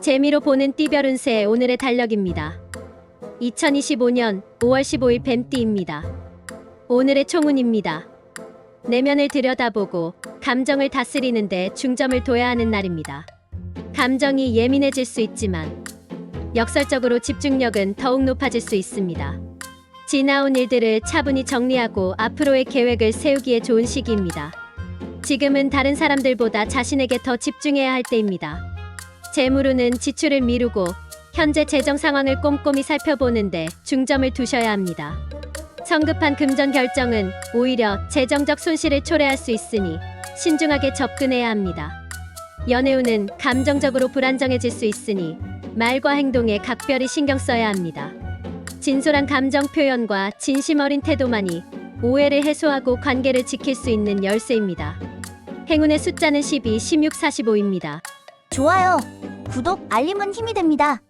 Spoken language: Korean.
재미로 보는 띠별 운세 오늘의 달력입니다. 2025년 5월 15일 뱀띠입니다. 오늘의 총운입니다. 내면을 들여다보고 감정을 다스리는데 중점을 둬야 하는 날입니다. 감정이 예민해질 수 있지만 역설적으로 집중력은 더욱 높아질 수 있습니다. 지나온 일들을 차분히 정리하고 앞으로의 계획을 세우기에 좋은 시기입니다. 지금은 다른 사람들보다 자신에게 더 집중해야 할 때입니다. 재물운은 지출을 미루고 현재 재정 상황을 꼼꼼히 살펴보는데 중점을 두셔야 합니다. 성급한 금전 결정은 오히려 재정적 손실을 초래할 수 있으니 신중하게 접근해야 합니다. 연애운은 감정적으로 불안정해질 수 있으니 말과 행동에 각별히 신경 써야 합니다. 진솔한 감정 표현과 진심 어린 태도만이 오해를 해소하고 관계를 지킬 수 있는 열쇠입니다. 행운의 숫자는 12, 16, 45입니다. 좋아요. 구독, 알림은 힘이 됩니다.